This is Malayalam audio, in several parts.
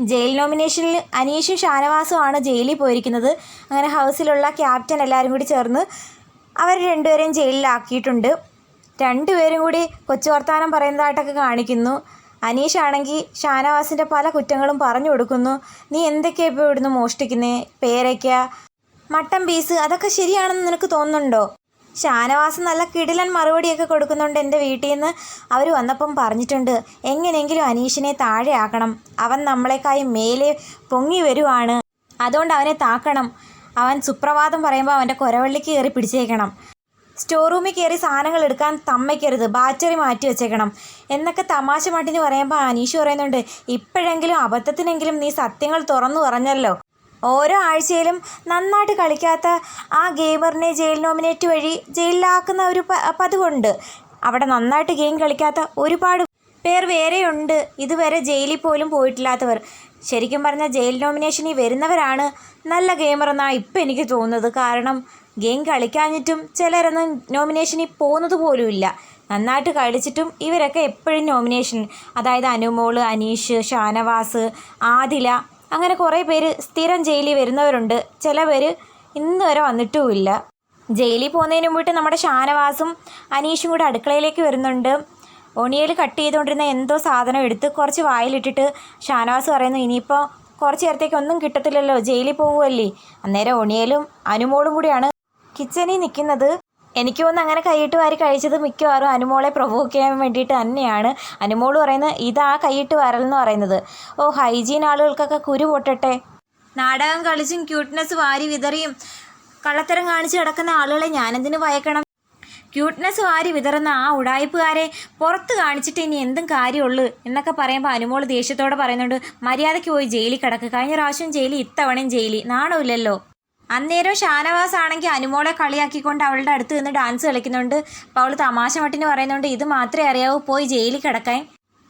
ജയിൽ നോമിനേഷനിൽ അനീഷും ഷാനവാസുമാണ് ജയിലിൽ പോയിരിക്കുന്നത്. അങ്ങനെ ഹൗസിലുള്ള ക്യാപ്റ്റൻ എല്ലാവരും കൂടി ചേർന്ന് അവർ രണ്ടുപേരെയും ജയിലിലാക്കിയിട്ടുണ്ട്. രണ്ടുപേരും കൂടി കൊച്ചു വർത്താനം പറയുന്നതായിട്ടൊക്കെ കാണിക്കുന്നു. അനീഷാണെങ്കിൽ ഷാനവാസിന്റെ പല കുറ്റങ്ങളും പറഞ്ഞു കൊടുക്കുന്നു. നീ എന്തൊക്കെയാണ് ഇപ്പോൾ ഇവിടുന്ന് മോഷ്ടിക്കുന്നേ? പേരയ്ക്ക മട്ടൻ പീസ്? അതൊക്കെ ശരിയാണെന്ന് നിനക്ക് തോന്നുന്നുണ്ടോ? ഷാനവാസ് നല്ല കിടിലൻ മറുപടിയൊക്കെ കൊടുക്കുന്നുണ്ട് എന്റെ വീട്ടിൽ നിന്ന് അവർ വന്നപ്പം പറഞ്ഞിട്ടുണ്ട് എങ്ങനെയെങ്കിലും അനീഷിനെ താഴെയാക്കണം അവൻ നമ്മളെക്കായി മേലെ പൊങ്ങി വരുവാണ്. അതുകൊണ്ട് അവനെ താക്കണം. അവൻ സുപ്രഭാതം പറയുമ്പോൾ അവന്റെ കുരവള്ളിക്ക് കയറി പിടിച്ചേക്കണം. സ്റ്റോർ റൂമിൽ കയറി സാധനങ്ങൾ എടുക്കാൻ തമ്മയ്ക്കരുത്. ബാറ്ററി മാറ്റി വെച്ചേക്കണം. എന്നൊക്കെ തമാശ മാട്ടിന് പറയുമ്പോൾ അനീഷ് പറയുന്നുണ്ട് ഇപ്പോഴെങ്കിലും അബദ്ധത്തിനെങ്കിലും നീ സത്യങ്ങൾ തുറന്നു പറഞ്ഞല്ലോ. ഓരോ ആഴ്ചയിലും നന്നായിട്ട് കളിക്കാത്ത ആ ഗെയിമറിനെ ജയിൽ നോമിനേറ്റ് വഴി ജയിലിലാക്കുന്ന ഒരു പതിവുണ്ട്. അവിടെ നന്നായിട്ട് ഗെയിം കളിക്കാത്ത ഒരുപാട് പേർ വേറെയുണ്ട്. ഇതുവരെ ജയിലിൽ പോലും പോയിട്ടില്ലാത്തവർ. ശരിക്കും പറഞ്ഞാൽ ജയിൽ നോമിനേഷനിൽ വരുന്നവരാണ് നല്ല ഗെയിമർ എന്നാണ് ഇപ്പം എനിക്ക് തോന്നുന്നത്. കാരണം ഗെയിം കളിക്കാഞ്ഞിട്ടും ചിലരൊന്നും നോമിനേഷനിൽ പോകുന്നത് പോലുമില്ല നന്നായിട്ട് കളിച്ചിട്ടും ഇവരൊക്കെ എപ്പോഴും നോമിനേഷൻ. അതായത് അനുമോൾ അനീഷ് ഷാനവാസ് ആദില അങ്ങനെ കുറേ പേര് സ്ഥിരം ജയിലിൽ വരുന്നവരുണ്ട്. ചില പേര് ഇന്ന് വരെ വന്നിട്ടുമില്ല. ജയിലിൽ പോകുന്നതിന് മുമ്പിട്ട് നമ്മുടെ ഷാനവാസും അനീഷും കൂടെ അടുക്കളയിലേക്ക് വരുന്നുണ്ട്. ഒണിയൽ കട്ട് ചെയ്തുകൊണ്ടിരുന്ന എന്തോ സാധനം എടുത്ത് കുറച്ച് വായിലിട്ടിട്ട് ഷാനവാസ് പറയുന്നു ഇനിയിപ്പോൾ കുറച്ച് നേരത്തേക്ക് ഒന്നും കിട്ടത്തില്ലല്ലോ ജയിലിൽ പോകുമല്ലേ അന്നേരം ഒണിയലും അനുമോളും കൂടിയാണ് കിച്ചണിൽ നിൽക്കുന്നത്. എനിക്ക് തോന്നുന്നു അങ്ങനെ കൈയിട്ട് വാരി കഴിച്ചത് മിക്കവാറും അനുമോളെ പ്രൊവോക്ക് ചെയ്യാൻ വേണ്ടിയിട്ട് തന്നെയാണ്. അനുമോൾ പറയുന്നത് ഇതാ കൈയിട്ട് വരൽ എന്ന് പറയുന്നത്. ഓ ഹൈജീൻ ആളുകൾക്കൊക്കെ കുരു പൊട്ടട്ടെ. നാടകം കളിച്ചും ക്യൂട്ട്നെസ് വാരി വിതറിയും കള്ളത്തരം കാണിച്ച് കിടക്കുന്ന ആളുകളെ ഞാനെന്തിന് വയക്കണം ക്യൂട്ട്നെസ് വാരി വിതറുന്ന ആ ഉടായ്പുകാരെ പുറത്ത് കാണിച്ചിട്ട് ഇനി എന്തും കാര്യമുള്ളൂ എന്നൊക്കെ പറയുമ്പോൾ അനുമോൾ ദേഷ്യത്തോടെ പറയുന്നുണ്ട് മര്യാദയ്ക്ക് പോയി ജയിലിൽ കിടക്കുക കഴിഞ്ഞ പ്രാവശ്യം ജയിലിൽ ഇത്തവണയും ജയിലിൽ. നാണമില്ലല്ലോ. അന്നേരം ഷാനവാസ് ആണെങ്കിൽ അനുമോളെ കളിയാക്കിക്കൊണ്ട് അവളുടെ അടുത്ത് നിന്ന് ഡാൻസ് കളിക്കുന്നുണ്ട്. അപ്പോൾ അവൾ തമാശ മട്ടിന് പറയുന്നുണ്ട് ഇത് മാത്രമേ അറിയാവൂ പോയി ജയിലിൽ കിടക്കാൻ.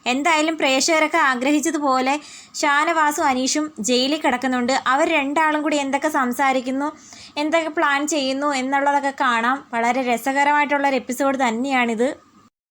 എന്തായാലും പ്രേക്ഷകരൊക്കെ ആഗ്രഹിച്ചതുപോലെ ഷാനവാസും അനീഷും ജയിലിൽ കിടക്കുന്നുണ്ട്. അവർ രണ്ടാളും കൂടി എന്തൊക്കെ സംസാരിക്കുന്നു എന്തൊക്കെ പ്ലാൻ ചെയ്യുന്നു എന്നുള്ളതൊക്കെ കാണാം. വളരെ രസകരമായിട്ടുള്ളൊരു എപ്പിസോഡ് തന്നെയാണിത്.